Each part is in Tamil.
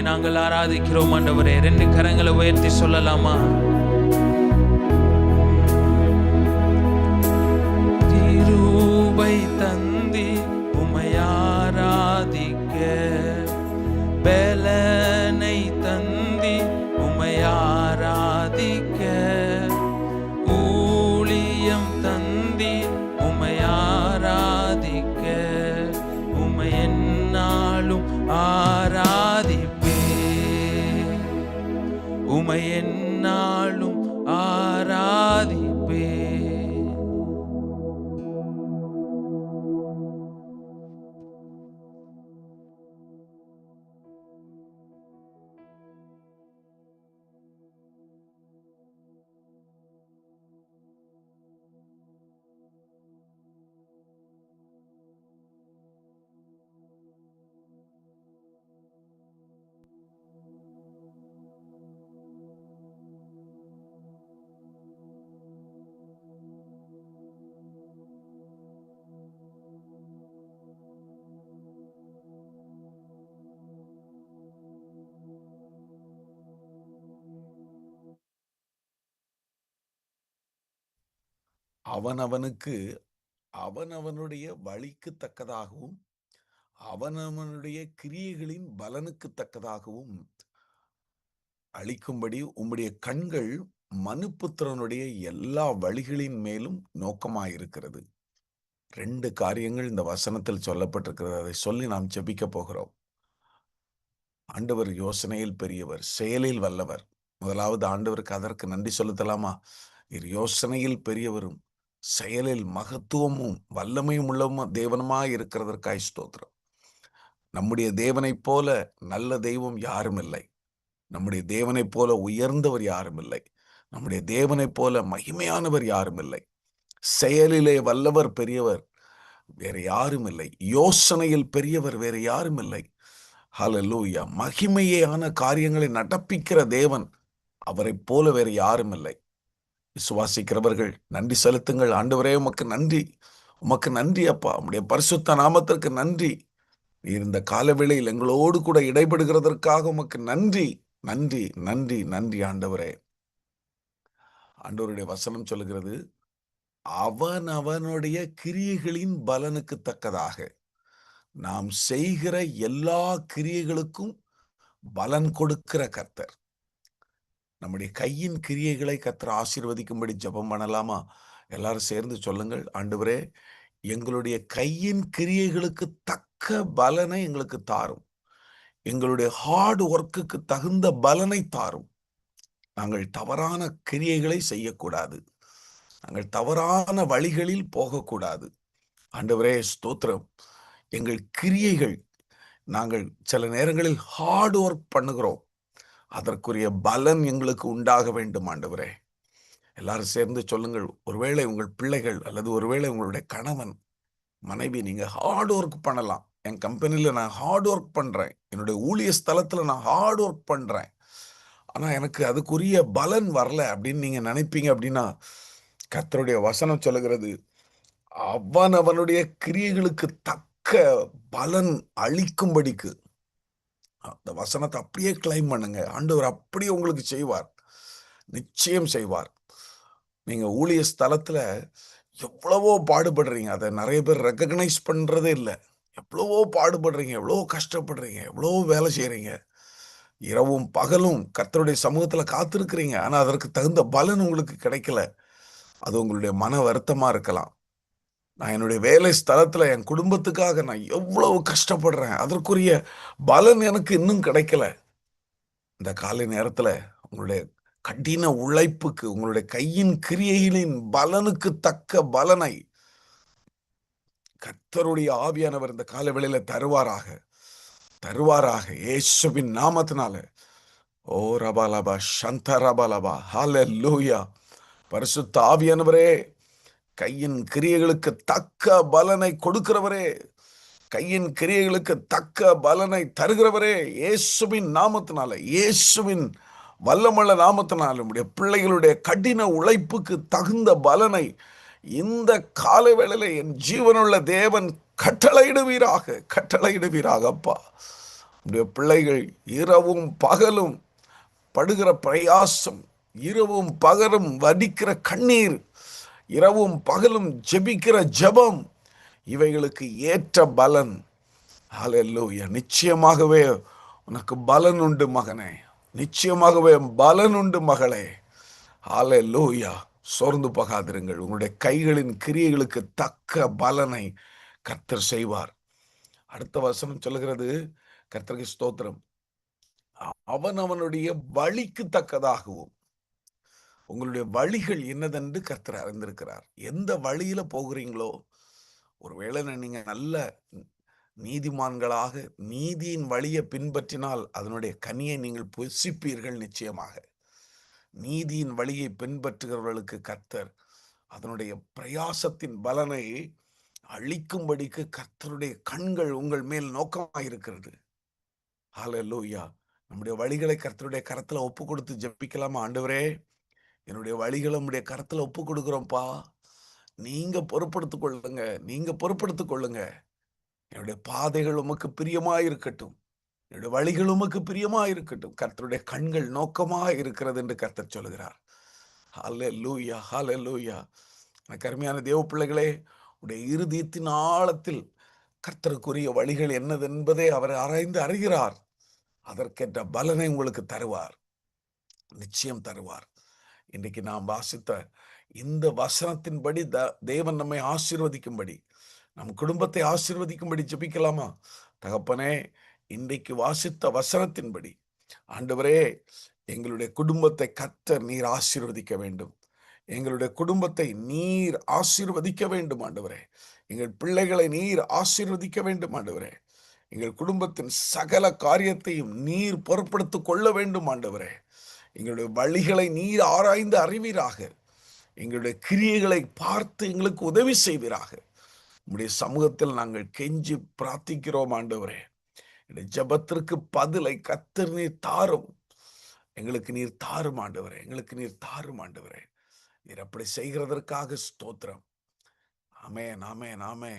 உம்மை நாங்கள் ஆராதிக்கிறோம் ஆண்டவரே. ரெண்டு கரங்களை உயர்த்தி சொல்லலாமா? அவனவனுக்கு அவனவனுடைய வழிக்கு தக்கதாகவும் அவனவனுடைய கிரியைகளின் பலனுக்கு தக்கதாகவும் அளிக்கும்படி உம்முடைய கண்கள் மனுப்புத்திரனுடைய எல்லா வழிகளின் மேலும் நோக்கமாயிருக்கிறது. ரெண்டு காரியங்கள் இந்த வசனத்தில் சொல்லப்பட்டிருக்கிறது. அதை சொல்லி நாம் செபிக்க போகிறோம். ஆண்டவர் யோசனையில் பெரியவர் செயலில் வல்லவர். முதலாவது ஆண்டவருக்கு அதற்கு நன்றி செலுத்தலாமா? இர் யோசனையில் பெரியவரும் செயலில் மகத்துவமும் வல்லமையும் உள்ளவும் தேவனுமாய் இருக்கிறதற்காய் ஸ்தோத்திரம். நம்முடைய தேவனைப் போல நல்ல தெய்வம் யாரும் இல்லை. நம்முடைய தேவனைப் போல உயர்ந்தவர் யாரும் இல்லை. நம்முடைய தேவனைப் போல மகிமையானவர் யாரும் இல்லை. செயலிலே வல்லவர் பெரியவர் வேற யாரும் இல்லை. யோசனையில் பெரியவர் வேற யாரும் இல்லை. ஹலலூயா மகிமையான காரியங்களை நடப்பிக்கிற தேவன் அவரைப் போல வேற யாரும் இல்லை. விசுவாசிக்கிறவர்கள் நன்றி செலுத்துங்கள். ஆண்டவரே உமக்கு நன்றி. உமக்கு நன்றி அப்பா. உம்முடைய பரிசுத்த நாமத்திற்கு நன்றி. நீர் இந்த காலவேளையில் எங்களோடு கூட இடைபடுகிறதற்காக உமக்கு நன்றி. நன்றி நன்றி நன்றி ஆண்டவரே. ஆண்டவருடைய வசனம் சொல்லுகிறது அவன் அவனுடைய கிரியைகளின் பலனுக்கு தக்கதாக. நாம் செய்கிற எல்லா கிரியைகளுக்கும் பலன் கொடுக்கிற கர்த்தர். நம்முடைய கையின் கிரியைகளை கத்திர ஆசீர்வதிக்கும்படி ஜெபம் பண்ணலாமா? எல்லாரும் சேர்ந்து சொல்லுங்கள். ஆண்டவரே எங்களுடைய கையின் கிரியைகளுக்கு தக்க பலனை எங்களுக்கு தாரும். எங்களுடைய ஹார்ட் ஒர்க்குக்கு தகுந்த பலனை தாரும். நாங்கள் தவறான கிரியைகளை செய்யக்கூடாது. நாங்கள் தவறான வழிகளில் போகக்கூடாது. ஆண்டவரே ஸ்தோத்திரம். எங்கள் கிரியைகள் நாங்கள் சில நேரங்களில் ஹார்ட் ஒர்க் பண்ணுகிறோம். அதற்குரிய பலன் எங்களுக்கு உண்டாக வேண்டும் ஆண்டவரே. எல்லாரும் சேர்ந்து சொல்லுங்கள் ஒருவேளை உங்கள் பிள்ளைகள் அல்லது ஒருவேளை உங்களுடைய கணவன் மனைவி நீங்க ஹார்ட் ஒர்க் பண்ணலாம். என் கம்பெனியில் நான் ஹார்ட் ஒர்க் பண்றேன். என்னுடைய ஊழிய ஸ்தலத்துல நான் ஹார்ட் ஒர்க் பண்றேன். ஆனா எனக்கு அதுக்குரிய பலன் வரல அப்படின்னு நீங்க நினைப்பீங்க அப்படின்னா கத்தருடைய வசனம் சொல்லுகிறது அவன் அவனுடைய கிரியைகளுக்கு தக்க பலன் அளிக்கும்படிக்கு அந்த வசனத்தை அப்படியே கிளைம் பண்ணுங்க. ஆண்டவர் அப்படியே உங்களுக்கு செய்வார். நிச்சயம் செய்வார். நீங்க ஊழிய ஸ்தலத்துல எவ்வளவோ பாடுபடுறீங்க. அதை நிறைய பேர் ரெக்கக்னைஸ் பண்றதே இல்லை. எவ்வளவோ பாடுபடுறீங்க. எவ்வளவோ கஷ்டப்படுறீங்க. எவ்வளவோ வேலை செய்கிறீங்க இரவும் பகலும் கர்த்தருடைய சமூகத்துல காத்திருக்கிறீங்க. ஆனா அதற்கு தகுந்த பலன் உங்களுக்கு கிடைக்கல. அது உங்களுடைய மன வருத்தமா இருக்கலாம். நான் என்னுடைய வேலை ஸ்தலத்தில் என் குடும்பத்துக்காக நான் எவ்வளவு கஷ்டப்படுறேன் அதற்குரிய பலன் எனக்கு இன்னும் கிடைக்கல. இந்த காலை நேரத்தில் உங்களுடைய கடின உழைப்புக்கு உங்களுடைய கையின் கிரியைகளின் பலனுக்கு தக்க பலனை கர்த்தருடைய ஆவியானவர் இந்த கால வேளையில தருவாராக. தருவாராக ஏசுவின் நாமத்தினால. ஓ ரபாலபா சந்த ரபாலபா லூயா பரிசுத்த ஆவியானவரே கையின் கிரியைகளுக்கு தக்க பலனை கொடுக்கிறவரே. கையின் கிரியைகளுக்கு தக்க பலனை தருகிறவரே. இயேசுவின் நாமத்தினால இயேசுவின் வல்லமல்ல நாமத்தினால நம்முடைய பிள்ளைகளுடைய கடின உழைப்புக்கு தகுந்த பலனை இந்த கால வேளையில என் ஜீவனுள்ள தேவன் கட்டளையிடுவீராக கட்டளையிடுவீராக அப்பா. உடைய பிள்ளைகள் இரவும் பகலும் படுகிற பிரயாசம் இரவும் பகலும் வடிக்கிற கண்ணீர் இரவும் பகலும் ஜெபிக்கிற ஜெபம் இவைகளுக்கு ஏற்ற பலன். ஹalleluya நிச்சயமாகவே உனக்கு பலன் உண்டு மகனே. நிச்சயமாகவே பலன் உண்டு மகளே. ஹalleluya சோர்ந்து போகாதிருங்கள். உங்களுடைய கைகளின் கிரியைகளுக்கு தக்க பலனை கர்த்தர் செய்வார். அடுத்த வசனம் சொல்லுகிறது கர்த்தருக்கு ஸ்தோத்திரம். அவன் அவனுடைய வழிக்கு தக்கதாகவும். உங்களுடைய வழிகள் என்னதென்று கர்த்தர் அறிந்திருக்கிறார். எந்த வழியில போகிறீங்களோ ஒருவேளை நீங்க நல்ல நீதிமான்களாக நீதியின் வழியை பின்பற்றினால் அதனுடைய கனியை நீங்கள் புசிப்பீர்கள் நிச்சயமாக. நீதியின் வழியை பின்பற்றுகிறவர்களுக்கு கர்த்தர் அதனுடைய பிரயாசத்தின் பலனை அழிக்கும்படிக்கு கர்த்தருடைய கண்கள் உங்கள் மேல் நோக்கமாயிருக்கிறது லூயா நம்முடைய வழிகளை கர்த்தருடைய கரத்துல ஒப்பு கொடுத்து ஜெபிக்கலாமா ஆண்டவரே? என்னுடைய வழிகளை உடைய கருத்தில் ஒப்பு கொடுக்குறோம்ப்பா. நீங்கள் பொறுப்படுத்து கொள்ளுங்க. நீங்கள் பொறுப்படுத்து கொள்ளுங்க. என்னுடைய பாதைகள் உமக்கு பிரியமாக இருக்கட்டும். என்னுடைய வழிகள் உமக்கு பிரியமாக இருக்கட்டும். கர்த்தருடைய கண்கள் நோக்கமாக இருக்கிறது என்று கர்த்தர் சொல்கிறார் ஹாலே லூயா ஹாலே லூயா எனக்கு அருமையான தேவ பிள்ளைகளே உடைய இறுதியத்தின் ஆழத்தில் கர்த்தருக்குரிய வழிகள் என்னது என்பதை அவர் ஆராய்ந்து அறிகிறார். அதற்கேற்ற பலனை உங்களுக்கு தருவார். நிச்சயம் தருவார். இன்றைக்கு நாம் வாசித்த இந்த வசனத்தின்படி த தேவன் நம்மை ஆசீர்வதிக்கும்படி நம் குடும்பத்தை ஆசீர்வதிக்கும்படி ஜபிக்கலாமா? தகப்பனே இன்றைக்கு வாசித்த வசனத்தின்படி ஆண்டவரே எங்களுடைய குடும்பத்தை கத்தர் நீர் ஆசீர்வதிக்க வேண்டும். எங்களுடைய குடும்பத்தை நீர் ஆசீர்வதிக்க வேண்டும் ஆண்டவரே. எங்கள் பிள்ளைகளை நீர் ஆசீர்வதிக்க வேண்டும் ஆண்டவரே. எங்கள் குடும்பத்தின் சகல காரியத்தையும் நீர் பொருட்படுத்திக் கொள்ள வேண்டும் ஆண்டவரே. எங்களுடைய வழிகளை நீர் ஆராய்ந்து அறிவீராக. எங்களுடைய கிரியைகளை பார்த்து எங்களுக்கு உதவி செய்வீராக. உங்களுடைய சமூகத்தில் நாங்கள் கெஞ்சி பிரார்த்திக்கிறோம் ஆண்டவரே. இந்த ஜெபத்திற்கு பதிலை கத்தர் நீர் தாரும். எங்களுக்கு நீர் தாரும் ஆண்டவரே. எங்களுக்கு நீர் தாரும் ஆண்டவரே. நீர் அப்படி செய்கிறதற்காக ஸ்தோத்திரம். ஆமென் நாமே நாமே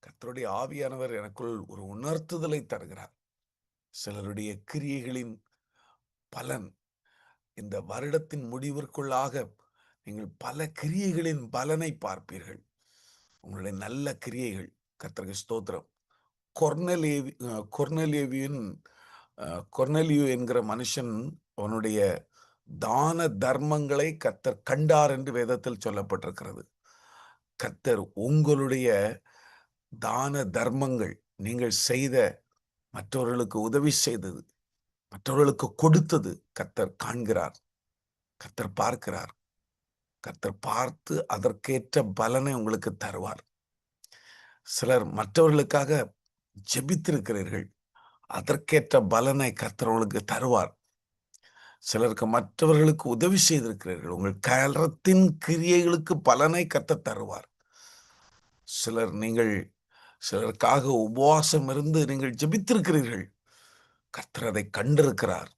கத்தருடைய ஆவியானவர் எனக்குள் ஒரு உணர்த்துதலை தருகிறார். சிலருடைய கிரியைகளின் பலன் இந்த வருடத்தின் முடிவிற்குள்ளாக நீங்கள் பல கிரியைகளின் பலனை பார்ப்பீர்கள். உங்களுடைய நல்ல கிரியைகள் கத்திரக ஸ்தோத்திரம். கொர்னலேவி கொர்னலேவியின் அஹ் என்கிற மனுஷன் அவனுடைய தான தர்மங்களை கத்தர் கண்டார் என்று வேதத்தில் சொல்லப்பட்டிருக்கிறது. கத்தர் உங்களுடைய தான தர்மங்கள் நீங்கள் செய்த மற்றவர்களுக்கு உதவி செய்தது. மற்றவர்களுக்கு கொடுத்தது கர்த்தர் காண்கிறார். கர்த்தர் பார்க்கிறார். கர்த்தர் பார்த்து அதற்கேற்ற பலனை உங்களுக்கு தருவார். சிலர் மற்றவர்களுக்காக ஜெபித்திருக்கிறீர்கள். அதற்கேற்ற பலனை கர்த்தர் உங்களுக்கு தருவார். சிலருக்கு மற்றவர்களுக்கு உதவி செய்திருக்கிறீர்கள். உங்கள் கரத்தின் கிரியைகளுக்கு பலனை கர்த்தர் தருவார். சிலர் நீங்கள் சிலருக்காக உபவாசம் இருந்து நீங்கள் ஜெபித்திருக்கிறீர்கள். கர்த்தர் அதை கண்டிருக்கிறார்.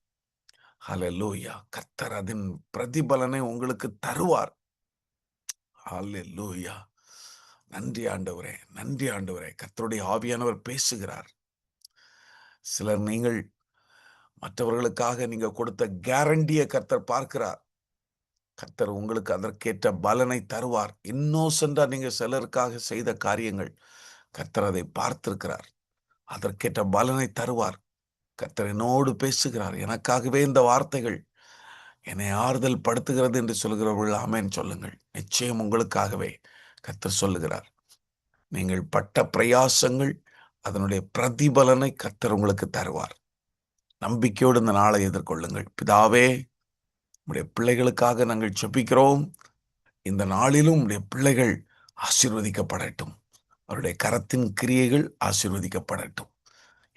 ஹலலூயா கர்த்தர் அதன் பிரதிபலனை உங்களுக்கு தருவார். ஹலலூயா நன்றி ஆண்டவரே நன்றி ஆண்டவரே. கர்த்தருடைய ஆவியானவர் பேசுகிறார். சிலர் நீங்கள் மற்றவர்களுக்காக நீங்க கொடுத்த கேரண்டியை கர்த்தர் பார்க்கிறார். கர்த்தர் உங்களுக்கு அதற்கேற்ற பலனை தருவார். இன்னோசண்டா நீங்க சிலருக்காக செய்த காரியங்கள் கர்த்தர் அதை பார்த்திருக்கிறார். அதற்கேற்ற பலனை தருவார். கர்த்தர் என்னோடு பேசுகிறார். எனக்காகவே இந்த வார்த்தைகள் என்னை ஆறுதல் படுத்துகிறது என்று சொல்கிறவர்கள் ஆமேன் சொல்லுங்கள். நிச்சயம் உங்களுக்காகவே கத்தர் சொல்லுகிறார். நீங்கள் பட்ட பிரயாசங்கள் அதனுடைய பிரதிபலனை கத்தர் உங்களுக்கு தருவார். நம்பிக்கையோடு இந்த நாளை எதிர்கொள்ளுங்கள். பிதாவே உடைய பிள்ளைகளுக்காக நாங்கள் ஜெபிக்கிறோம். இந்த நாளிலும் உடைய பிள்ளைகள் ஆசீர்வதிக்கப்படட்டும். அவருடைய கரத்தின் கிரியைகள் ஆசீர்வதிக்கப்படட்டும்.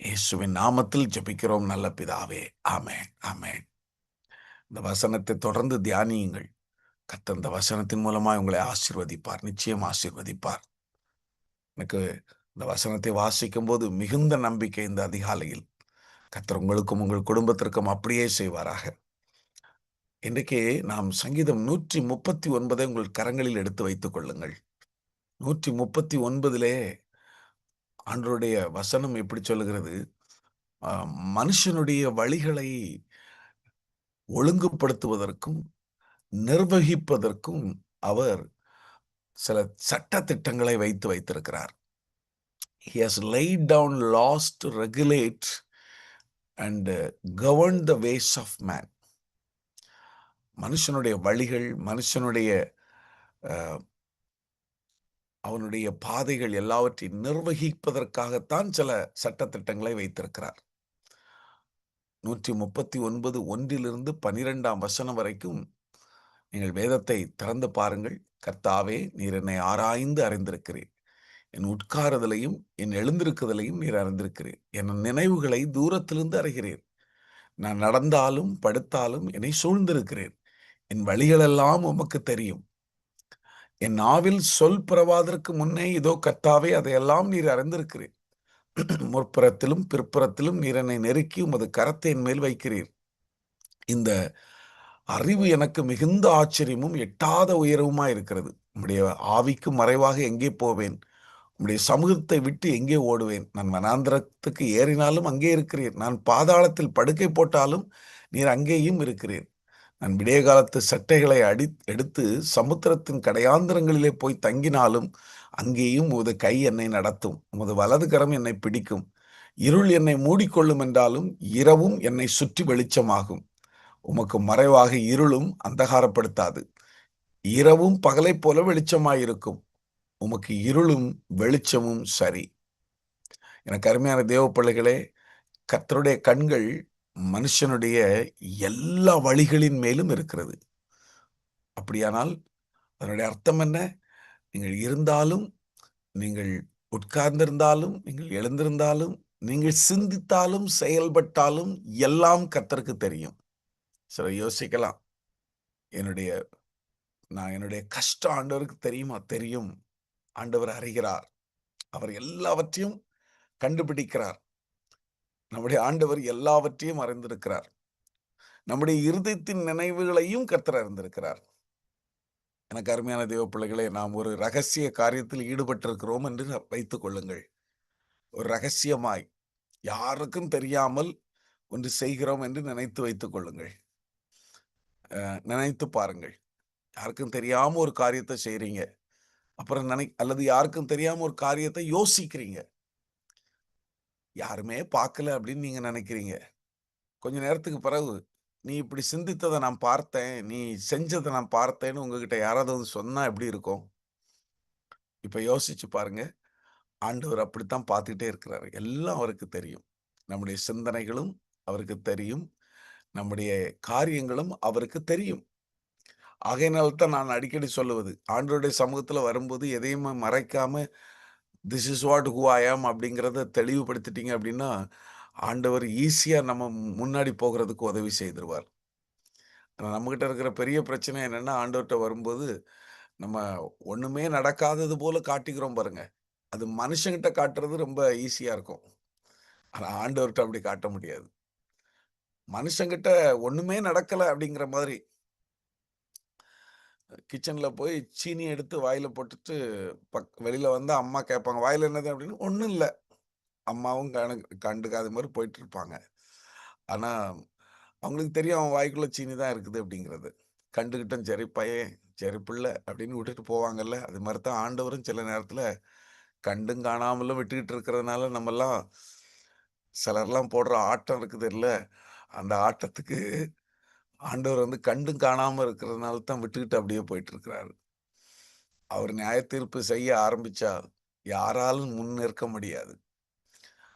இயேசுவின் நாமத்தில் ஜெபிக்கிறோம் நல்ல பிதாவே. ஆமேன் ஆமேன். இந்த வசனத்தை தொடர்ந்து தியானியுங்கள். கர்த்தர் இந்த வசனத்தின் மூலமாக உங்களை ஆசிர்வதிப்பார் நிச்சயம் ஆசிர்வதிப்பார். எனக்கு இந்த வசனத்தை வாசிக்கும் போது மிகுந்த நம்பிக்கை இந்த அதிகாலையில். கத்தர் உங்களுக்கும் உங்கள் குடும்பத்திற்கும் அப்படியே செய்வாராக. இன்றைக்கு நாம் சங்கீதம் நூற்றி முப்பத்தி ஒன்பதை உங்கள் கரங்களில் எடுத்து வைத்துக் கொள்ளுங்கள். நூற்றி முப்பத்தி ஒன்பதிலே ஆண்டருடைய வசனம் எப்படி சொல்லுகிறது மனுஷனுடைய வழிகளை ஒழுங்குபடுத்துவதற்கும், நிர்வகிப்பதற்கும் அவர் சில சட்ட திட்டங்களை வைத்து வைத்திருக்கிறார். He has laid down laws to regulate and govern the ways of man மனுஷனுடைய வழிகள், மனுஷனுடைய அவனுடைய பாதைகள் எல்லாவற்றையும் நிர்வகிப்பதற்காகத்தான் சில சட்ட திட்டங்களை வைத்திருக்கிறார். 139 ஒன்றிலிருந்து 12ஆம் வசனம் வரைக்கும் நீங்கள் வேதத்தை திறந்து பாருங்கள். கர்த்தாவே நீர் என்னை ஆராய்ந்து அறிந்திருக்கிறேன் என் உட்காருதலையும், என் எழுந்திருக்குதலையும் நீர் அறிந்திருக்கிறேன் என் நினைவுகளை தூரத்திலிருந்து அறிகிறேன் நான் நடந்தாலும், படுத்தாலும் என்னை சூழ்ந்திருக்கிறேன் என் வழிகளெல்லாம் உமக்கு தெரியும். என் நாவில் சொல் பிறவாதற்கு முன்னே இதோ கத்தாவே அதையெல்லாம் நீர் அறிந்திருக்கிறீர். முற்புறத்திலும், பிற்புறத்திலும் நீர் என்னை நெருக்கி உமது கரத்தை என் மேல் வைக்கிறீர். இந்த அறிவு எனக்கு மிகுந்த ஆச்சரியமும், எட்டாத உயரவுமா இருக்கிறது. உம்முடைய ஆவிக்கு மறைவாக எங்கே போவேன்? உம்முடைய சமூகத்தை விட்டு எங்கே ஓடுவேன்? நான் வனாந்திரத்துக்கு ஏறினாலும் அங்கே இருக்கிறீர். நான் பாதாளத்தில் படுக்கை போட்டாலும் நீர் அங்கேயும் இருக்கிறீர். நான் விடியகாலத்து சட்டைகளை அடி எடுத்து சமுத்திரத்தின் கடையாந்திரங்களிலே போய் தங்கினாலும் அங்கேயும் உமது கை என்னை நடத்தும். உமது வலது கரம் என்னை பிடிக்கும். இருள் என்னை மூடிக்கொள்ளும் என்றாலும் இரவும் என்னை சுற்றி வெளிச்சமாகும். உமக்கு மறைவாக இருளும் அந்தகாரப்படுத்தாது. இரவும் பகலைப் போல வெளிச்சமாயிருக்கும். உமக்கு இருளும் வெளிச்சமும் சரி. எனக்கு அருமையான தேவ பிள்ளைகளே, கத்தருடைய கண்கள் மனுஷனுடைய எல்லா வழிகளின் மேலும் இருக்கிறது. அப்படியானால் அதனுடைய அர்த்தம் என்ன? நீங்கள் இருந்தாலும், நீங்கள் உட்கார்ந்திருந்தாலும், நீங்கள் எழுந்திருந்தாலும், நீங்கள் சிந்தித்தாலும், செயல்பட்டாலும் எல்லாம் கத்தருக்கு தெரியும். சில யோசிக்கலாம். என்னுடைய நான் என்னுடைய கஷ்டம் ஆண்டவருக்கு தெரியுமா? தெரியும். ஆண்டவர் அறிகிறார். அவர் எல்லாவற்றையும் கண்டுபிடிக்கிறார். நம்முடைய ஆண்டவர் எல்லாவற்றையும் அறிந்திருக்கிறார். நம்முடைய இருதயத்தின் நினைவுகளையும் கர்த்தர் அறிந்திருக்கிறார். எனக்கு அருமையான தெய்வ பிள்ளைகளே, நாம் ஒரு ரகசிய காரியத்தில் ஈடுபட்டிருக்கிறோம் என்று வைத்துக் கொள்ளுங்கள். ஒரு ரகசியமாய் யாருக்கும் தெரியாமல் ஒன்று செய்கிறோம் என்று நினைத்து வைத்துக் கொள்ளுங்கள். நினைத்து பாருங்கள். யாருக்கும் தெரியாம ஒரு காரியத்தை செய்றீங்க. அப்புறம் நினை அல்லது யாருக்கும் தெரியாம ஒரு காரியத்தை யோசிக்கிறீங்க. யாருமே பார்க்கல அப்படின்னு நீங்க நினைக்கிறீங்க. கொஞ்ச நேரத்துக்கு பிறகு, நீ இப்படி சிந்தித்ததை நான் பார்த்தேன். நீ செஞ்சதை நான் பார்த்தேன்னு உங்ககிட்ட யாராவது வந்து சொன்னா எப்படி இருக்கும்? இப்ப யோசிச்சு பாருங்க. ஆண்டவர் அப்படித்தான் பார்த்துக்கிட்டே இருக்கிறாரு. எல்லாம் அவருக்கு தெரியும். நம்முடைய சிந்தனைகளும் அவருக்கு தெரியும். நம்முடைய காரியங்களும் அவருக்கு தெரியும். ஆகையினால்தான் நான் அடிக்கடி சொல்லுவது, ஆண்டவருடைய சமூகத்துல வரும்போது எதையுமே மறைக்காம, this is what who I am அப்படிங்கிறத தெளிவுபடுத்திட்டீங்க அப்படின்னா, ஆண்டவர் ஈஸியாக நம்ம முன்னாடி போகிறதுக்கு உதவி செய்திருவார் ஆனா நம்மகிட்ட இருக்கிற பெரிய பிரச்சனை என்னென்னா ஆண்டவர்கிட்ட வரும்போது, நம்ம ஒன்றுமே நடக்காதது போல் காட்டிக்கிறோம் பாருங்க. அது மனுஷங்கிட்ட காட்டுறது ரொம்ப ஈஸியாக இருக்கும். ஆனால் ஆண்டவர்கிட்ட அப்படி காட்ட முடியாது. மனுஷங்கிட்ட ஒன்றுமே நடக்கலை அப்படிங்கிற மாதிரி. கிச்சனில் போய் சீனி எடுத்து வாயில் போட்டுட்டு, பக் வெளியில் வந்து அம்மா கேட்பாங்க, வாயில் என்னது?" அப்படின்னு. ஒன்றும் இல்லை அம்மாவும் கண கண்டுக்காத மாதிரி போயிட்டு இருப்பாங்க. ஆனால் அவங்களுக்கு தெரியும் அவன் வாய்க்குள்ளே சீனி தான் இருக்குது அப்படிங்கிறது. கண்டுக்கிட்டும் சரி பையன், சரி பிள்ளை அப்படின்னு விட்டுட்டு போவாங்கல்ல. அது மாதிரி தான் ஆண்டவரும் சில நேரத்தில் கண்டும் காணாமலும் விட்டுக்கிட்டு இருக்கிறதுனால நம்மெல்லாம் சிலர்லாம் போடுற ஆட்டம் இருக்குது இல்லை அந்த ஆட்டத்துக்கு ஆண்டவர் வந்து கண்டும் காணாம இருக்கிறதுனால தான் விட்டுக்கிட்டு அப்படியே போயிட்டு இருக்கிறாரு. அவர் நியாயத்தீர்ப்பு செய்ய ஆரம்பிச்சா, யாராலும் முன் நிற்க முடியாது.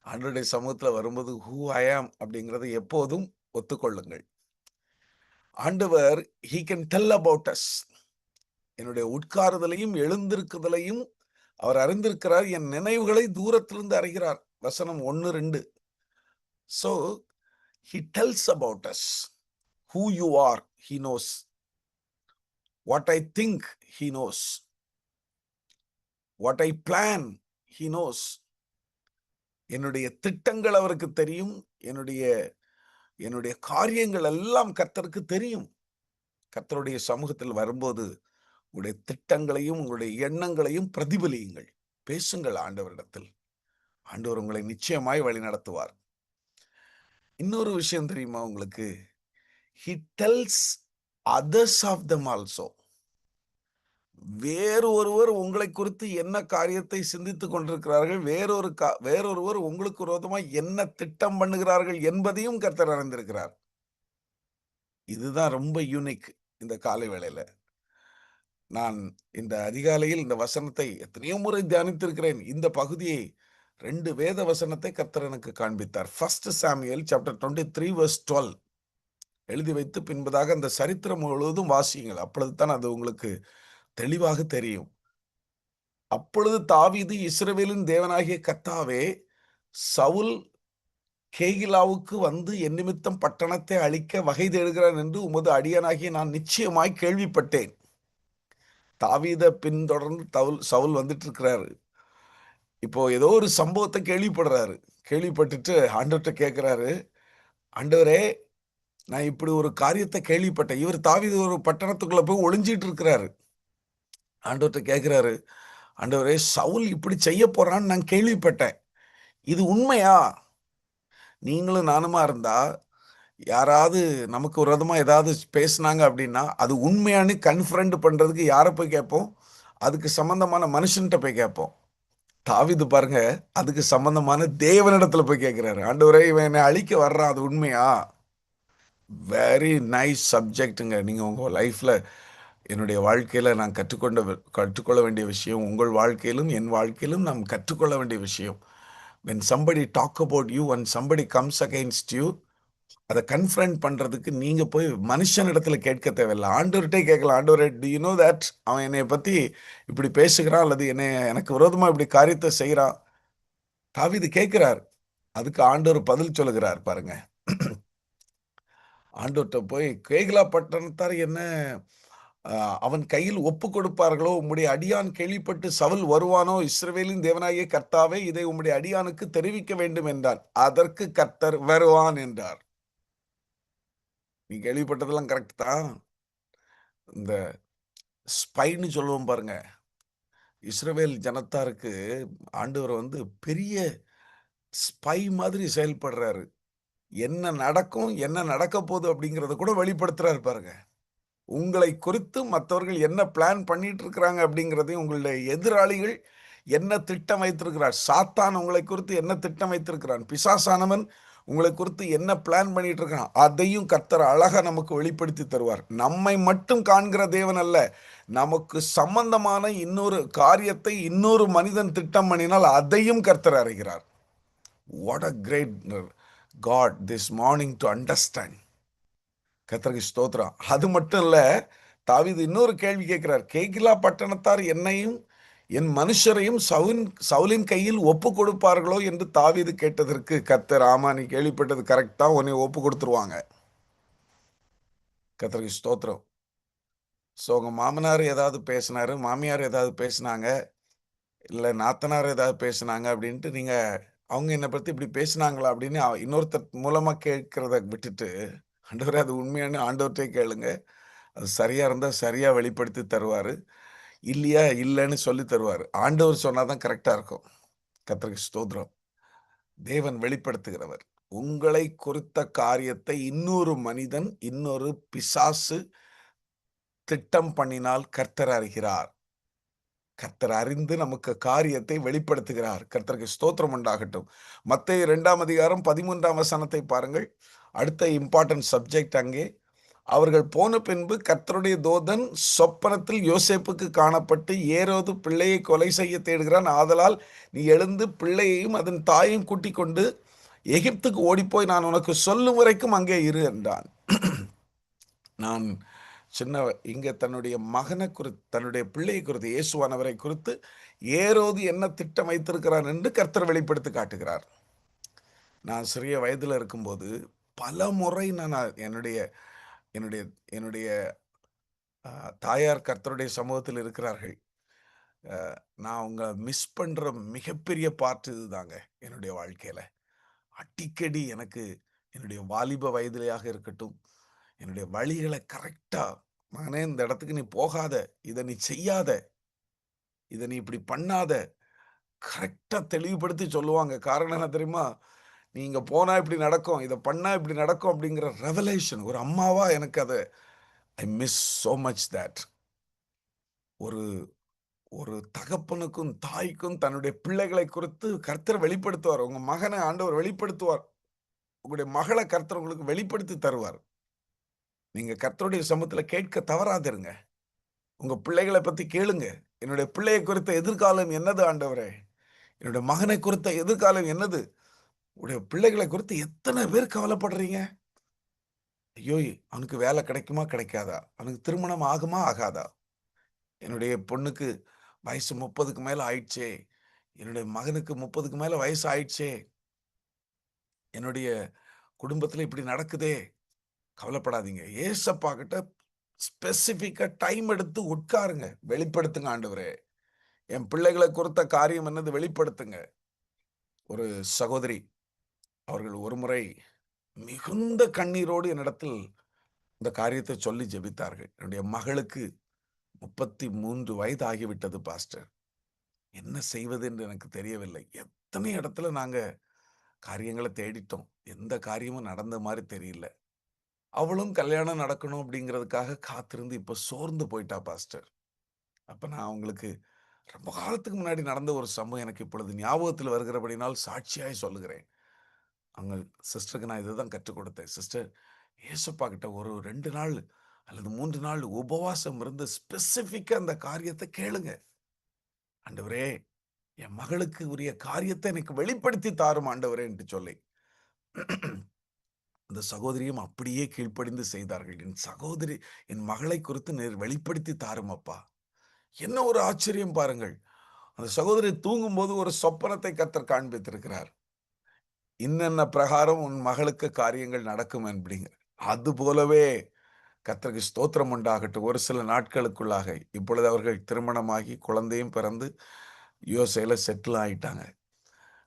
ஆண்டவருடைய சமூகத்துல வரும்போது ஹூ ஐ அப்படிங்கிறத எப்போதும் ஒத்துக்கொள்ளுங்கள். ஆண்டவர் he can tell about us. என்னுடைய உட்காருதலையும், எழுந்திருக்குதலையும் அவர் அறிந்திருக்கிறார். என் நினைவுகளை தூரத்திலிருந்து அறிகிறார். வசனம் ஒன்று ரெண்டு so he tells about us Who you are, he knows. What I think, he knows. What I plan, he knows. என்னுடைய திட்டங்கள் அவருக்கு தெரியும். என்னுடைய என்னுடைய காரியங்கள் எல்லாம் கர்த்தருக்கு தெரியும். கர்த்தருடைய சமூகத்தில் வரும்போது, உங்களுடைய திட்டங்களையும், உங்களுடைய எண்ணங்களையும் பிரதிபலியுங்கள். பேசுங்கள் ஆண்டவரிடத்தில். ஆண்டவர் உங்களை நிச்சயமாய் வழிநடத்துவார். இன்னொரு விஷயம் தெரியுமா உங்களுக்கு? He tells others of them also. வேறு ஒருவர் உங்களைக் குறித்து என்ன காரியத்தை சிந்தித்துக் கொண்டிருக்கிறார்கள், வேறொரு கா வேறொருவர் உங்களுக்கு விரோதமாக என்ன திட்டம் பண்ணுகிறார்கள் என்பதையும் கர்த்தர் அறிந்திருக்கிறார். இதுதான் ரொம்ப யூனிக் இந்த காலை வேளையில. நான் இந்த அதிகாலையில் இந்த வசனத்தை எத்தனையோ முறை தியானித்திருக்கிறேன். இந்த பகுதியை ரெண்டு வேத வசனத்தை கர்த்தர் எனக்கு காண்பித்தார். ஃபர்ஸ்ட் சாமியல் சாப்டர் 23 வெர்ஸ் 12 எழுதி வைத்து பின்பதாக அந்த சரித்திரம் முழுவதும் வாசியுங்கள். அப்பொழுது தான் அது உங்களுக்கு தெளிவாக தெரியும். அப்பொழுது தாவீது இஸ்ரவேலின் தேவனாகிய கத்தாவே சவுல் கேகிலாவுக்கு வந்து என் நிமித்தம் பட்டணத்தை அழிக்க வகை தேடுகிறான் என்று உமது அடியனாகி நான் நிச்சயமாய் கேள்விப்பட்டேன். தாவீத பின்தொடர்ந்து தவுல் சவுல் வந்துட்டு இருக்கிறாரு. இப்போ ஏதோ ஒரு சம்பவத்தை கேள்விப்படுறாரு. கேள்விப்பட்டுட்டு ஆண்டவர்கிட்ட கேட்குறாரு ஆண்டவரே நான் இப்படி ஒரு காரியத்தை கேள்விப்பட்டேன். இவர் தாவீது ஒரு பட்டணத்துக்குள்ள போய் ஒளிஞ்சிட்டு இருக்கிறாரு. ஆண்டவர்கிட்ட கேட்குறாரு ஆண்டவரே சவுல் இப்படி செய்ய போறான்னு நான் கேள்விப்பட்டேன். இது உண்மையா? நீங்களும் நானுமா இருந்தா, யாராவது நமக்கு விரோதமா ஏதாவது பேசுனாங்க அப்படின்னா, அது உண்மையானு கன்ஃபரண்ட் பண்ணுறதுக்கு யாரை போய் கேட்போம்? அதுக்கு சம்மந்தமான மனுஷன்கிட்ட போய் கேட்போம். தாவிது பாருங்க, அதுக்கு சம்மந்தமான தேவனிடத்தில் போய் கேட்கிறாரு. ஆண்டவரே இவன் என்னை அழிக்க வர்றான். அது உண்மையா? வெரி நைஸ் சப்ஜெக்ட்டுங்க நீங்கள் உங்கள் லைஃப்பில் என்னுடைய வாழ்க்கையில் நான் கற்றுக்கொண்ட கற்றுக்கொள்ள வேண்டிய விஷயம், உங்கள் வாழ்க்கையிலும், என் வாழ்க்கையிலும் நாம் கற்றுக்கொள்ள வேண்டிய விஷயம். When somebody talk about you and somebody comes against you அதை கன்ஃபரண்ட் பண்ணுறதுக்கு நீங்கள் போய் மனுஷன் இடத்துல கேட்க தேவையில்ல. ஆண்டவர்கிட்டே கேட்கலாம். ஆண்டவரே டூ யூ நோ தட் அவன் என்னை பற்றி இப்படி பேசுகிறான் அல்லது என்னை எனக்கு விரோதமாக இப்படி காரியத்தை செய்கிறான் தாவி இது கேட்குறார் அதுக்கு ஆண்டவர் பதில் சொல்லுகிறார் பாருங்கள் ஆண்டோட்ட போய் கேகிலா பட்டணத்தார் என்ன அவன் கையில் ஒப்பு கொடுப்பார்களோ, உம்முடைய அடியான் கேள்விப்பட்டு சவுல் வருவானோ, இஸ்ரவேலின் தேவனாகிய கர்த்தாவே இதை உம்முடைய அடியானுக்கு தெரிவிக்க வேண்டும் என்றான். அதற்கு கர்த்தர் வருவான் என்றார். நீ கேள்விப்பட்டதெல்லாம் கரெக்ட் தான். இந்த ஸ்பைன்னு சொல்லுவோம் பாருங்க. இஸ்ரவேல் ஜனத்தாருக்கு ஆண்டவர் வந்து பெரிய ஸ்பை மாதிரி செயல்படுறாரு. என்ன நடக்கும், என்ன நடக்கப் போகுது அப்படிங்கிறத கூட வெளிப்படுத்துறாரு பாருங்க. உங்களை குறித்து மற்றவர்கள் என்ன பிளான் பண்ணிட்டு இருக்கிறாங்க அப்படிங்கிறதையும், உங்களுடைய எதிராளிகள் என்ன திட்டம் வைத்திருக்கிறார். சாத்தான் உங்களை குறித்து என்ன திட்டம் வைத்திருக்கிறான். பிசாசானவன் உங்களை குறித்து என்ன பிளான் பண்ணிட்டு இருக்கான். அதையும் கர்த்தர் அழகா நமக்கு வெளிப்படுத்தி தருவார். நம்மை மட்டும் காண்கிற தேவன் அல்ல. நமக்கு சம்பந்தமான இன்னொரு காரியத்தை இன்னொரு மனிதன் திட்டம் பண்ணினால் அதையும் கர்த்தர் அறிகிறார். What a great God this morning to understand. கர்த்தருக்கு ஸ்தோத்திரம். அது மட்டும் இல்லை தாவிது இன்னொரு கேள்வி கேட்கிறார். கேகிலா பட்டணத்தார் என்னையும் என் மனுஷரையும் சவுன் சவுலின் கையில் ஒப்பு கொடுப்பார்களோ என்று தாவீது கேட்டதற்கு கத்தர் ஆமா நீ கேள்விப்பட்டது கரெக்டாக உன்னை ஒப்பு கொடுத்துருவாங்க. கர்த்தருக்கு ஸ்தோத்திரம். ஸோ உங்கள் மாமனார் ஏதாவது பேசினாரு, மாமியார் ஏதாவது பேசினாங்க, இல்லை நாத்தனார் ஏதாவது பேசினாங்க அப்படின்ட்டு நீங்கள் அவங்க என்னை பற்றி இப்படி பேசினாங்களா அப்படின்னு இன்னொருத்தர் மூலமாக கேட்கிறத விட்டுட்டு ஆண்டவரே அது உண்மையான ஆண்டவர்கிட்டே கேளுங்க. அது சரியாக இருந்தால் சரியாக வெளிப்படுத்தி தருவார் இல்லையா இல்லைன்னு சொல்லி தருவார் ஆண்டவர் சொன்னால் தான் கரெக்டாக இருக்கும். கத்திரிக்கு ஸ்தோத்திரம். தேவன் வெளிப்படுத்துகிறவர். உங்களை குறித்த காரியத்தை இன்னொரு மனிதன், இன்னொரு பிசாசு திட்டம் பண்ணினால் கர்த்தர் அறிகிறார். கர்த்தர் அறிந்து நமக்கு காரியத்தை வெளிப்படுத்துகிறார். கர்த்தருக்கு ஸ்தோத்திரம் உண்டாகட்டும். மற்ற இரண்டாம் அதிகாரம் 13ஆம் வசனத்தை பாருங்கள். அடுத்த இம்பார்ட்டன்ட் சப்ஜெக்ட் அங்கே. அவர்கள் போன பின்பு கர்த்தருடைய தோதன் சொப்பனத்தில் யோசேப்புக்கு காணப்பட்டு ஏரோது பிள்ளையை கொலை செய்ய தேடுகிறான். ஆதலால் நீ எழுந்து பிள்ளையையும் அதன் தாயையும் கூட்டிக் கொண்டு எகிப்துக்கு ஓடிப்போய் நான் உனக்கு சொல்லும் வரைக்கும் அங்கே இரு என்றான். நான் சின்ன இங்கே தன்னுடைய மகனை குறித்து தன்னுடைய பிள்ளையை குறித்து இயேசுவானவரை குறித்து ஏரோது என்ன திட்டம் வைத்திருக்கிறான் என்று கர்த்தர் வெளிப்படுத்தி காட்டுகிறார். நான் சிறிய வயதில் இருக்கும்போது பல முறை நான் என்னுடைய என்னுடைய என்னுடைய தாயார் கர்த்தருடைய சமூகத்தில் இருக்கிறார்கள். நான் அவங்க மிஸ் பண்ணுற மிகப்பெரிய பார்ட் இதுதாங்க என்னுடைய வாழ்க்கையில் அடிக்கடி எனக்கு என்னுடைய வாலிப வயதிலேயாக இருக்கட்டும், என்னுடைய வழிகளை கரெக்டாக மகனே இந்த இடத்துக்கு நீ போகாத, இதை நீ செய்யாத, இதை நீ இப்படி பண்ணாத, கரெக்டாக தெளிவுபடுத்தி சொல்லுவாங்க. காரணம் என்ன தெரியுமா? நீங்கள் போனால் இப்படி நடக்கும். இதை பண்ணால் இப்படி நடக்கும் அப்படிங்கிற ரெவலேஷன் ஒரு அம்மாவா எனக்கு அதை I miss so much that ஒரு ஒரு தகப்பனுக்கும் தாய்க்கும் தன்னுடைய பிள்ளைகளை குறித்து கர்த்தர் வெளிப்படுத்துவார். உங்கள் மகனை ஆண்டவர் வெளிப்படுத்துவார். உங்களுடைய மகளை கர்த்தர் உங்களுக்கு வெளிப்படுத்தி தருவார். நீங்க கர்த்தருடைய சமூகத்துல கேட்க தவறாதிருங்க. உங்க பிள்ளைகளை பத்தி கேளுங்க. என்னுடைய பிள்ளையை குறித்த எதிர்காலம் என்னது ஆண்டவரே? என்னுடைய மகனை குறித்த எதிர்காலம் என்னது? உடைய பிள்ளைகளை குறித்து எத்தனை பேர் கவலைப்படுறீங்க? ஐயோ அவனுக்கு வேலை கிடைக்குமா கிடைக்காதா? அவனுக்கு திருமணம் ஆகுமா ஆகாதா? என்னுடைய பொண்ணுக்கு வயசு முப்பதுக்கு மேல ஆயிடுச்சே. என்னுடைய மகனுக்கு முப்பதுக்கு மேல வயசு ஆயிடுச்சே. என்னுடைய குடும்பத்துல இப்படி நடக்குதே. கவலைப்படாதீங்க. ஏசப்பா கிட்ட ஸ்பெசிஃபிக்காக டைம் எடுத்து உட்காருங்க. வெளிப்படுத்துங்க ஆண்டவரே. என் பிள்ளைகளை குறித்த காரியம் என்னது? வெளிப்படுத்துங்க. ஒரு சகோதரி அவர்கள் ஒரு முறை மிகுந்த கண்ணீரோடு என்னிடத்தில் இந்த காரியத்தை சொல்லி ஜெபித்தார்கள். என்னுடைய மகளுக்கு முப்பத்தி மூன்று வயது ஆகிவிட்டது பாஸ்டர் என்ன செய்வது என்று எனக்கு தெரியவில்லை. எத்தனை இடத்துல நாங்கள் காரியங்களை தேடிட்டோம். எந்த காரியமும் நடந்த மாதிரி தெரியல. அவளும் கல்யாணம் நடக்கணும் அப்படிங்கிறதுக்காக காத்திருந்து இப்போ சோர்ந்து போயிட்டா பாஸ்டர் அப்போ நான் அவங்களுக்கு ரொம்ப காலத்துக்கு முன்னாடி நடந்த ஒரு சம்பவம் எனக்கு இப்பொழுது ஞாபகத்தில் வருகிறபடினால் சாட்சியாய் சொல்லுகிறேன். அவங்க சிஸ்டருக்கு நான் இதை தான் கற்றுக் கொடுத்தேன். சிஸ்டர் ஏசப்பா கிட்ட ஒரு ரெண்டு நாள் அல்லது மூன்று நாள் உபவாசம் இருந்து ஸ்பெசிஃபிக்காக அந்த காரியத்தை கேளுங்க. ஆண்டவரே என் மகளுக்கு உரிய காரியத்தை எனக்கு வெளிப்படுத்தி தாரும் ஆண்டவரே என்று சொல்லி. அந்த சகோதரியும் அப்படியே கீழ்ப்படிந்து செய்தார்கள். என் சகோதரி என் மகளை குறித்து நேர் வெளிப்படுத்தி தாரும் அப்பா என்ன ஒரு ஆச்சரியம் பாருங்கள். அந்த சகோதரி தூங்கும்போது ஒரு சொப்பனத்தை கத்தர் காண்பித்திருக்கிறார். இன்னென்ன பிரகாரம் உன் மகளுக்கு காரியங்கள் நடக்கும் அப்படிங்க அது போலவே கத்தருக்கு ஸ்தோத்திரம் உண்டாகட்டும். ஒரு சில நாட்களுக்குள்ளாக இப்பொழுது அவர்கள் திருமணமாகி குழந்தையும் பிறந்து யுஎஸ்ஏல செட்டில் ஆயிட்டாங்க.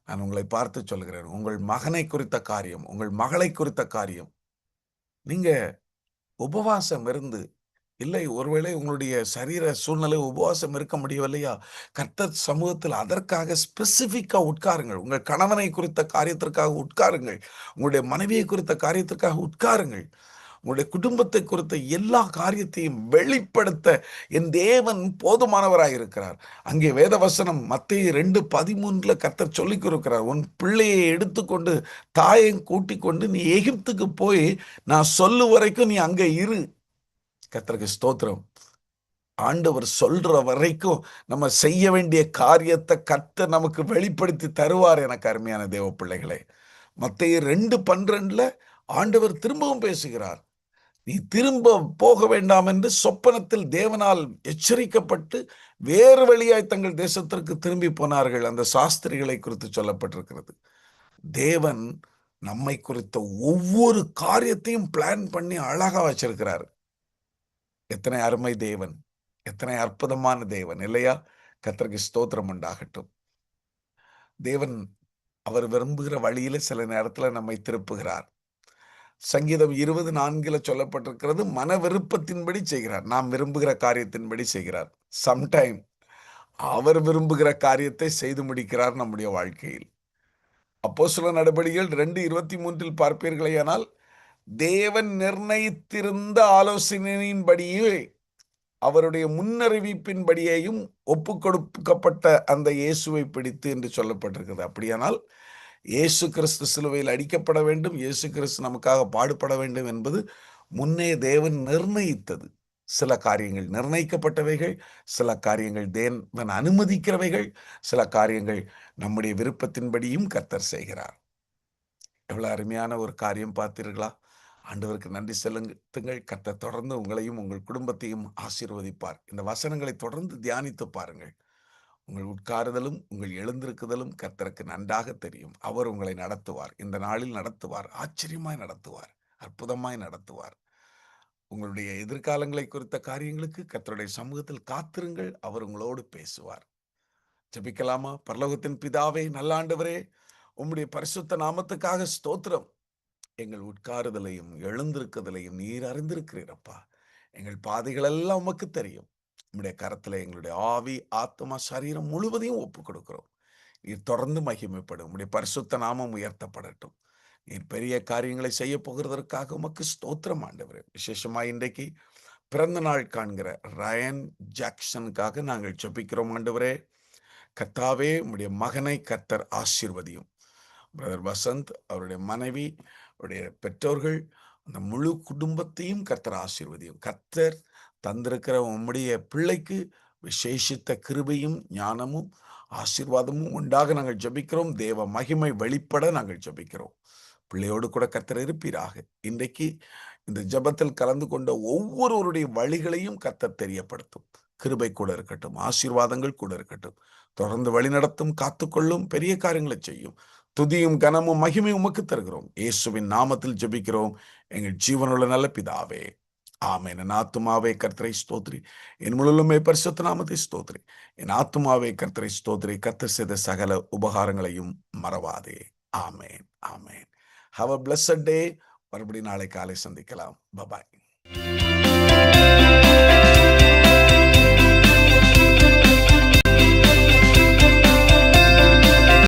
நான் உங்களை பார்த்து சொல்கிறேன் உங்கள் மகனை குறித்த காரியம் உங்கள் மகளை குறித்த காரியம். நீங்க உபவாசம் இருந்து இல்லை ஒருவேளை உங்களுடைய சரீர சூழ்நிலை உபவாசம் இருக்க முடியவில்லையா? கர்த்தர் சமூகத்தில் அதற்காக ஸ்பெசிஃபிக்காக உட்காருங்கள். உங்கள் கணவனை குறித்த காரியத்திற்காக உட்காருங்கள். உங்களுடைய மனைவியை குறித்த காரியத்திற்காக உட்காருங்கள். உங்களுடைய குடும்பத்தை குறித்த எல்லா காரியத்தையும் வெளிப்படுத்த என் தேவன் போதுமானவராக இருக்கிறார். அங்கே வேதவசனம் மத்திய ரெண்டு பதிமூன்றில் கர்த்தர் சொல்லிக் கொடுக்கிறார் உன் பிள்ளையை எடுத்துக்கொண்டு தாயை கூட்டி கொண்டு நீ எகிப்துக்கு போய் நான் சொல்லு வரைக்கும் நீ அங்கே இரு. கத்தருக்கு ஸ்தோத்திரம். ஆண்டவர் சொல்ற வரைக்கும் நம்ம செய்ய வேண்டிய காரியத்தை கத்த நமக்கு வெளிப்படுத்தி தருவார் எனக்கு அருமையான தேவ பிள்ளைகளே. மத்திய ரெண்டு பன்னிரெண்டுல ஆண்டவர் திரும்பவும் பேசுகிறார் நீ திரும்ப போக வேண்டாம் என்று சொப்பனத்தில் தேவனால் எச்சரிக்கப்பட்டு வேறு வழியாய் தங்கள் தேசத்திற்கு திரும்பி போனார்கள். அந்த சாஸ்திரிகளை குறித்து சொல்லப்பட்டிருக்கிறது. தேவன் நம்மை குறித்த ஒவ்வொரு காரியத்தையும் பிளான் பண்ணி அழகா வச்சிருக்கிறார். எத்தனை அருமை தேவன் எத்தனை அற்புதமான தேவன் இல்லையா? கத்தருக்கு ஸ்தோத்திரம் உண்டாகட்டும். தேவன் அவர் விரும்புகிற வழியில சில நேரத்துல நம்மை திருப்புகிறார். சங்கீதம் இருபது நான்கில் சொல்லப்பட்டிருக்கிறது மன விருப்பத்தின்படி செய்கிறார். நாம் விரும்புகிற காரியத்தின்படி செய்கிறார். சம்டைம் அவர் விரும்புகிற காரியத்தை செய்து முடிக்கிறார் நம்முடைய வாழ்க்கையில். அப்போ சில நடவடிக்கைகள் ரெண்டு இருபத்தி மூன்றில் பார்ப்பீர்களேயானால் தேவன் நிர்ணயித்திருந்த ஆலோசனையின்படியே அவருடைய முன்னறிவிப்பின்படியேயும் ஒப்பு கொடுக்கப்பட்ட அந்த இயேசுவை பிடித்து என்று சொல்லப்பட்டிருக்கிறது. அப்படியானால் இயேசு கிறிஸ்து சிலுவையில் அடிக்கப்பட வேண்டும். இயேசு கிறிஸ்து நமக்காக பாடுபட வேண்டும் என்பது முன்னே தேவன் நிர்ணயித்தது. சில காரியங்கள் நிர்ணயிக்கப்பட்டவைகள் சில காரியங்கள் தேவன் அனுமதிக்கிறவைகள் சில காரியங்கள் நம்முடைய விருப்பத்தின்படியும் கர்த்தர் செய்கிறார். எவ்வளோ அருமையான ஒரு காரியம் பார்த்தீர்களா? ஆண்டவருக்கு நன்றி செலுத்துங்கள். கர்த்தர் தொடர்ந்து உங்களையும் உங்கள் குடும்பத்தையும் ஆசீர்வதிப்பார். இந்த வசனங்களை தொடர்ந்து தியானித்து பாருங்கள். உங்கள் உட்காருதலும் உங்கள் எழுந்திருக்குதலும் கர்த்தருக்கு நன்றாக தெரியும். அவர் உங்களை நடத்துவார். இந்த நாளில் நடத்துவார். ஆச்சரியமாய் நடத்துவார். அற்புதமாய் நடத்துவார். உங்களுடைய எதிர்காலங்களை குறித்த காரியங்களுக்கு கர்த்தருடைய சமூகத்தில் காத்திருங்கள். அவர் உங்களோடு பேசுவார். ஜெபிக்கலாமா? பரலோகத்தின் பிதாவே நல்லாண்டவரே உம்முடைய பரிசுத்த நாமத்துக்காக ஸ்தோத்திரம். எங்கள் உட்காருதலையும் எழுந்திருக்குதலையும் நீர் அறிந்திருக்கிறீரப்பா எங்கள் பாதைகளெல்லாம் உமக்கு தெரியும். நம்முடைய கரத்துல எங்களுடைய ஆவி ஆத்மா சரீரம் முழுவதையும் ஒப்பு கொடுக்கிறோம். நீர் தொடர்ந்து மகிமைப்படும். உடைய பரிசுத்த நாமம் உயர்த்தப்படட்டும். நீர் பெரிய காரியங்களை செய்ய போகிறதற்காக உமக்கு ஸ்தோத்திரம் ஆண்டவரே. விசேஷமா இன்றைக்கு பிறந்த நாள் காண்கிற ரயன் ஜாக்சனுக்காக நாங்கள் ஜபிக்கிறோம் ஆண்டவரே. கத்தாவே உம்முடைய மகனை கத்தர் ஆசீர்வதியும். பிரதர் வசந்த் அவருடைய மனைவி அவருடைய பெற்றோர்கள் அந்த முழு குடும்பத்தையும் கத்தர் ஆசீர்வதியும். கத்தர் தந்திருக்கிற உம்முடைய பிள்ளைக்கு விசேஷித்த கிருபையும் ஞானமும் ஆசீர்வாதமும் உண்டாக நாங்கள் ஜெபிக்கிறோம். தேவ மகிமை வெளிப்பட நாங்கள் ஜெபிக்கிறோம். பிள்ளையோடு கூட கத்தர் இருப்பீராக. இன்றைக்கு இந்த ஜெபத்தில் கலந்து கொண்ட ஒவ்வொருவருடைய வழிகளையும் கத்தர் தெரியப்படுத்தும். கிருபை கூட இருக்கட்டும் ஆசீர்வாதங்கள் கூட இருக்கட்டும். தொடர்ந்து வழிநடத்தும் காத்துக்கொள்ளும் பெரிய காரியங்களை செய்யும். துதியும் கனமும் மகிமையும் உமக்கு தருகிறோம். இயேசுவின் நாமத்தில் ஜெபிக்கிறோம். எங்கள் ஜீவனுள்ள நல்ல பிதாவே. ஆமாம் என் ஆத்மாவே கர்த்தரை ஸ்தோத்ரி என் முழுலுமே பரிசுத்த நாமத்தை ஸ்தோத்ரி என் ஆத்மாவே கர்த்தரை ஸ்தோத்ரி கர்த்தர் செய்த சகல உபகாரங்களையும் மறவாதே. ஆமேன். ஆமேன். ஹவ் அ பிளஸ்ட் டே மறுபடியும் நாளை காலை சந்திக்கலாம். பபாய்